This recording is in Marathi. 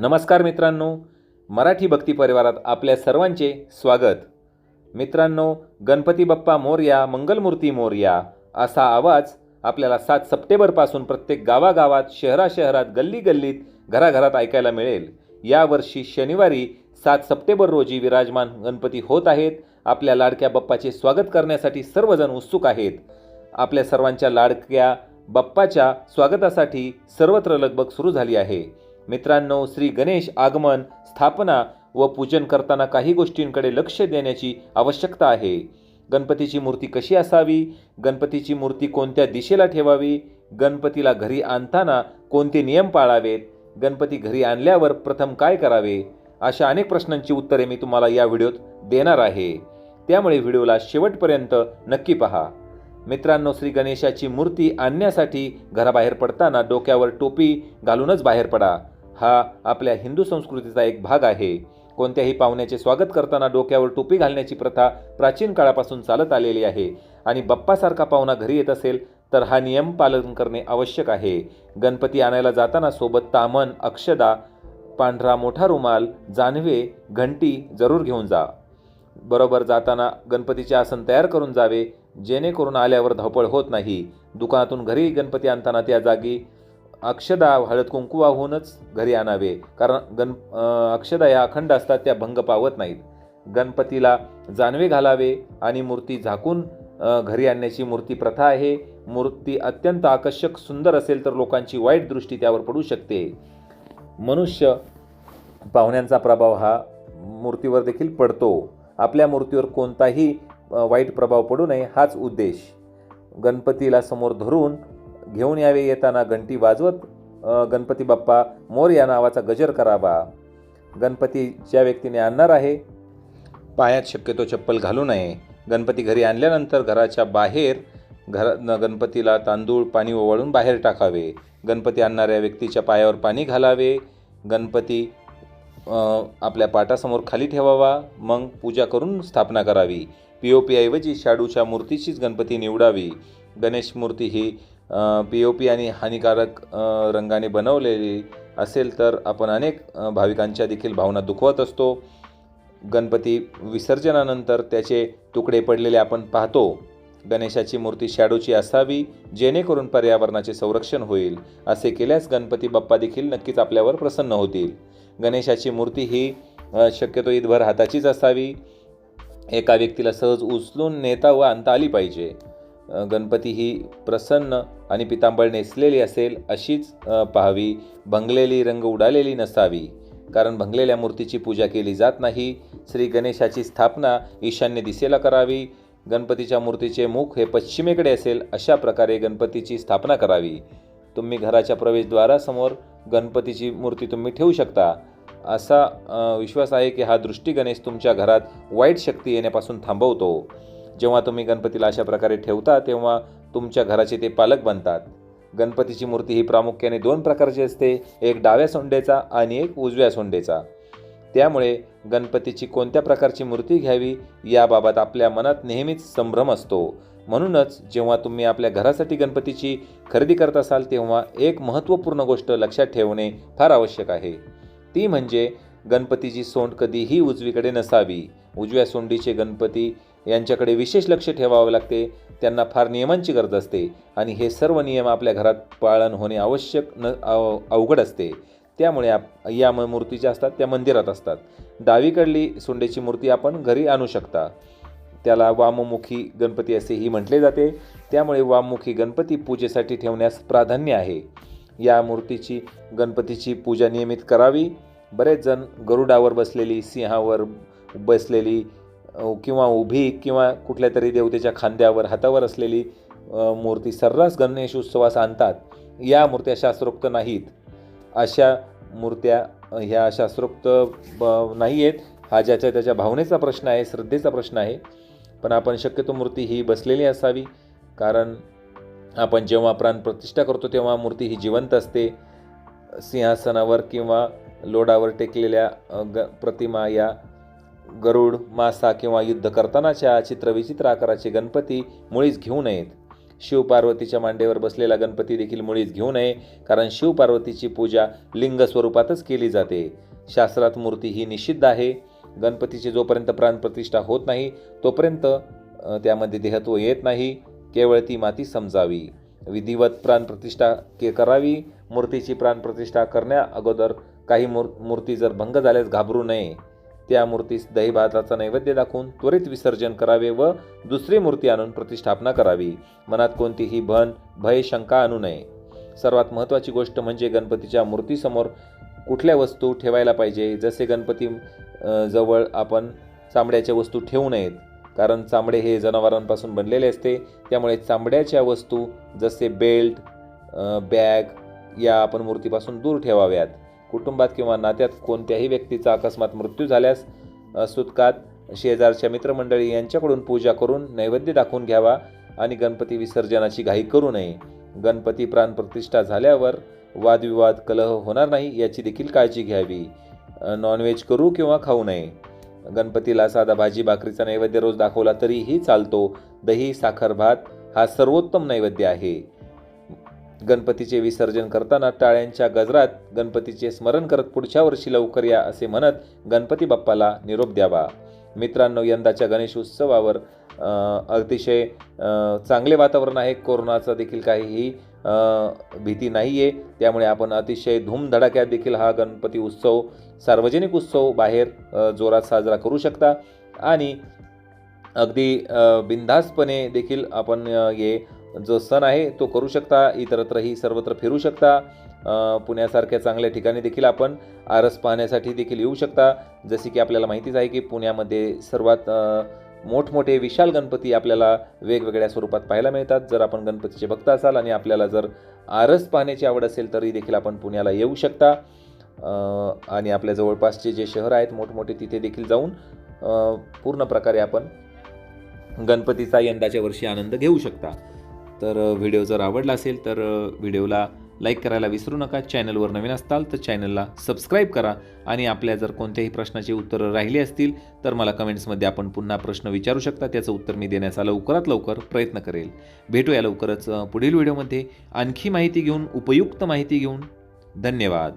नमस्कार मित्रांनो मराठी भक्ती परिवारात आपल्या सर्वांचे स्वागत. मित्रांनो गणपती बाप्पा मोरया मंगलमूर्ती मोरया असा आवाज आपल्याला सात सप्टेंबरपासून प्रत्येक गावागावात शहराशहरात गल्ली गल्लीत घराघरात ऐकायला मिळेल. यावर्षी शनिवारी सात सप्टेंबर रोजी विराजमान गणपती होत आहेत. आपल्या लाडक्या बाप्पाचे स्वागत करण्यासाठी सर्वजण उत्सुक आहेत. आपल्या सर्वांच्या लाडक्या बाप्पाच्या स्वागतासाठी सर्वत्र लगबग सुरू झाली आहे. मित्रांनो श्री गणेश आगमन स्थापना व पूजन करताना काही गोष्टींकडे लक्ष देण्याची आवश्यकता आहे. गणपतीची मूर्ती कशी असावी? गणपतीची मूर्ती कोणत्या दिशेला ठेवावी? गणपतीला घरी आणताना कोणते नियम पाळावेत? गणपती घरी आणल्यावर प्रथम काय करावे? अशा अनेक प्रश्नांची उत्तरे मी तुम्हाला या व्हिडिओत देणार आहे. त्यामुळे व्हिडिओला शेवटपर्यंत नक्की पहा. मित्रांनो श्री गणेशाची मूर्ती आणण्यासाठी घराबाहेर पडताना डोक्यावर टोपी घालूनच बाहेर पडा. हा आपल्या हिंदू संस्कृतीचा एक भाग आहे. कोणत्याही पाहुण्याचे स्वागत करताना डोक्यावर टोपी घालण्याची प्रथा प्राचीन काळापासून चालत आलेली आहे. आणि बाप्पासारखा पाहुणा घरी येत असेल तर हा नियम पालन करणे आवश्यक आहे. गणपती आणायला जाताना सोबत तामन अक्षदा पांढरा मोठा रुमाल जानवे घंटी जरूर घेऊन जा. बरोबर जाताना गणपतीचे आसन तयार करून जावे जेणेकरून आल्यावर धावपळ होत नाही. दुकानातून घरी गणपती आणताना त्या जागी अक्षदा हळद कुंकू वाहूनच घरी आणावे. कारण गण अक्षदा या अखंड असतात त्या भंग पावत नाहीत. गणपतीला जानवे घालावे आणि मूर्ती झाकून घरी आणण्याची मूर्ती प्रथा आहे. मूर्ती अत्यंत आकर्षक सुंदर असेल तर लोकांची वाईट दृष्टी त्यावर पडू शकते. मनुष्य पाहुण्यांचा प्रभाव हा मूर्तीवर देखील पडतो. आपल्या मूर्तीवर कोणताही वाईट प्रभाव पडू नये हाच उद्देश. गणपतीला समोर धरून घेऊन यावे येताना घंटी वाजवत गणपती बाप्पा मोर या नावाचा गजर करावा. गणपती ज्या व्यक्तीने आणणार आहे. पायात शक्यतो चप्पल घालू नये. गणपती घरी आणल्यानंतर घराच्या बाहेर घर न- गणपतीला तांदूळ पाणी ओवाळून बाहेर टाकावे. गणपती आणणाऱ्या व्यक्तीच्या पायावर पाणी घालावे. गणपती आपल्या पाटासमोर खाली ठेवावा. मग पूजा करून स्थापना करावी. पी ओ पीऐवजी शाडूच्या मूर्तीचीच गणपती निवडावी. गणेश मूर्ती ही पी ओ पी आणि हानिकारक रंगाने बनवलेली असेल तर आपण अनेक भाविकांच्या देखील भावना दुखवत असतो. गणपती विसर्जनानंतर त्याचे तुकडे पडलेले आपण पाहतो. गणेशाची मूर्ती शॅडोची असावी जेणेकरून पर्यावरणाचे संरक्षण होईल. असे केल्यास गणपती बाप्पा देखील नक्कीच आपल्यावर प्रसन्न होतील. गणेशाची मूर्ती ही शक्यतो ईदभर हाताचीच असावी. एका व्यक्तीला सहज उचलून नेता व आणता आली पाहिजे. गणपती ही प्रसन्न आणि पितांबळ नेसलेली असेल अशीच पहावी पाहावी. भंगलेली रंग उडालेली नसावी. कारण भंगलेल्या मूर्तीची पूजा केली जात नाही. श्री गणेशाची स्थापना ईशान्य दिशेला करावी. गणपतीच्या मूर्तीचे मुख हे पश्चिमेकडे असेल अशा प्रकारे गणपतीची स्थापना करावी. तुम्ही घराच्या प्रवेशद्वारासमोर गणपतीची मूर्ती तुम्ही ठेवू शकता. असा विश्वास आहे की हा दृष्टी गणेश तुमच्या घरात वाईट शक्ती येण्यापासून थांबवतो. जेव्हा तुम्ही गणपतीला अशा प्रकारे ठेवता तेव्हा तुमच्या घराचे ते पालक बनतात. गणपतीची मूर्ती ही प्रामुख्याने दोन प्रकारची असते एक डाव्या सोंडेचा आणि एक उजव्या सोंडेचा. त्यामुळे गणपतीची कोणत्या प्रकारची मूर्ती घ्यावी याबाबत आपल्या मनात नेहमीच संभ्रम असतो. म्हणूनच जेव्हा तुम्ही आपल्या घरासाठी गणपतीची खरेदी करत असाल तेव्हा एक महत्त्वपूर्ण गोष्ट लक्षात ठेवणे फार आवश्यक आहे. ती म्हणजे गणपतीची सोंड कधीही उजवीकडे नसावी. उजव्या सोंडीचे गणपती यांच्याकडे विशेष लक्ष ठेवावे लागते. त्यांना फार नियमांची गरज असते आणि हे सर्व नियम आपल्या घरात पालन होणे आवश्यक न अव- अवघड असते. त्यामुळे आप या म- मूर्ती ज्या असतात त्या मंदिरात असतात. डावीकडली सोंडेची मूर्ती आपण घरी आणू शकता. त्याला वाममुखी गणपती असेही म्हटले जाते. त्यामुळे वाममुखी गणपती पूजेसाठी ठेवण्यास प्राधान्य आहे. या मूर्तीची गणपतीची पूजा नियमित करावी. बरेच जण गरुडावर बसलेली सिंहावर बसलेली किंवा उभी किंवा कुठल्या तरी देवतेच्या खांद्यावर हातावर असलेली मूर्ती सर्रास गणेश उत्सवास आणतात या मूर्त्या शास्त्रोक्त नाहीत. अशा मूर्त्या ह्या शास्त्रोक्त ब- नाही आहेत हा ज्याच्या त्याच्या भावनेचा प्रश्न आहे श्रद्धेचा प्रश्न आहे. पण आपण शक्यतो मूर्ती ही बसलेली असावी कारण आपण जेव्हा प्राणप्रतिष्ठा करतो तेव्हा मूर्ती ही जिवंत असते. सिंहासनावर किंवा लोडावर टेकलेल्या ग प्रतिमा या गरुड मासा किंवा युद्ध करतानाच्या चित्रविचित्र आकाराचे गणपती मुळीच घेऊ नयेत. शिवपार्वतीच्या मांडेवर बसलेला गणपती देखील मुळीच घेऊ नये कारण शिवपार्वतीची पूजा लिंग स्वरूपातच केली जाते. शास्त्रात मूर्ती ही निषिद्ध आहे. गणपतीची जोपर्यंत प्राणप्रतिष्ठा होत नाही तोपर्यंत त्यामध्ये देहत्व येत नाही. केवळ ती माती समजावी. विधिवत प्राणप्रतिष्ठा के करावी. मूर्तीची प्राणप्रतिष्ठा करण्या अगोदर काही मूर् मूर्ती जर भंग झाल्यास घाबरू नये. त्या मूर्तीस दहीभाताचा नैवेद्य दाखवून त्वरित विसर्जन करावे व दुसरी मूर्ती आणून प्रतिष्ठापना करावी. मनात कोणतीही भन भय शंका आणू नये. सर्वात महत्त्वाची गोष्ट म्हणजे गणपतीच्या मूर्तीसमोर कुठल्या वस्तू ठेवायला पाहिजे? जसे गणपती जवळ आपण चामड्याच्या वस्तू ठेवू नयेत. कारण चामडे हे जनावरांपासून बनलेले असते. त्यामुळे चामड्याच्या वस्तू जसे बेल्ट बॅग या आपण मूर्तीपासून दूर ठेवाव्यात. कुटुंबात किंवा नात्यात कोणत्याही व्यक्तीचा अकस्मात मृत्यू झाल्यास सुतकात शेजारच्या मित्रमंडळी यांच्याकडून पूजा करून नैवेद्य दाखवून घ्यावा आणि गणपती विसर्जनाची घाई करू नये. गणपती प्राणप्रतिष्ठा झाल्यावर वादविवाद कलह होणार नाही याची देखील काळजी घ्यावी. नॉनव्हेज करू किंवा खाऊ नये. गणपतीला साधा भाजी भाकरीचा नैवेद्य रोज दाखवला तरीही चालतो. दही साखर भात हा सर्वोत्तम नैवेद्य आहे. गणपतीचे विसर्जन करताना टाळ्यांच्या गजरात गणपतीचे स्मरण करत पुढच्या वर्षी लवकर या असे म्हणत गणपती बाप्पाला निरोप द्यावा. मित्रांनो यंदाच्या गणेश उत्सवावर अतिशय चांगले वातावरण आहे. कोरोनाचं देखील काहीही भीती नाही आहे त्यामुळे आपण अतिशय धूमधडाक्यात देखील हा गणपती उत्सव सार्वजनिक उत्सव बाहेर जोरात साजरा करू शकता. आणि अगदी बिनधास्तपणे देखील आपण हे जो सण आहे तो करू शकता इतरत्रही सर्वत्र फिरू शकता. पुण्यासारख्या चांगल्या ठिकाणी देखील आपण आरस पाहण्यासाठी देखील येऊ शकता. जसे की आपल्याला माहितीच आहे की पुण्यामध्ये सर्वात मोठमोठे विशाल गणपती आपल्याला वेगवेगळ्या स्वरूपात पाहायला मिळतात. जर आपण गणपतीचे भक्त असाल आणि आपल्याला जर आरस पाहण्याची आवड असेल तरी देखील आपण पुण्याला येऊ शकता. आणि आपल्या जवळपासचे जे शहर आहेत मोठमोठे तिथे देखील जाऊन पूर्ण प्रकारे आपण गणपतीचा यंदाच्या वर्षी आनंद घेऊ शकता. तर व्हिडिओ जर आवडला असेल तर व्हिडिओला लाईक करायला विसरू नका. चॅनलवर नवीन असताल तर चॅनलला सबस्क्राईब करा आणि आपल्या जर कोणत्याही प्रश्नाची उत्तरं राहिली असतील तर मला कमेंट्समध्ये आपण पुन्हा प्रश्न विचारू शकता. त्याचं उत्तर मी देण्याचा लवकरात लवकर प्रयत्न करेल. भेटूया लवकरच पुढील व्हिडिओमध्ये. आणखी माहिती घेऊन उपयुक्त माहिती घेऊन. धन्यवाद.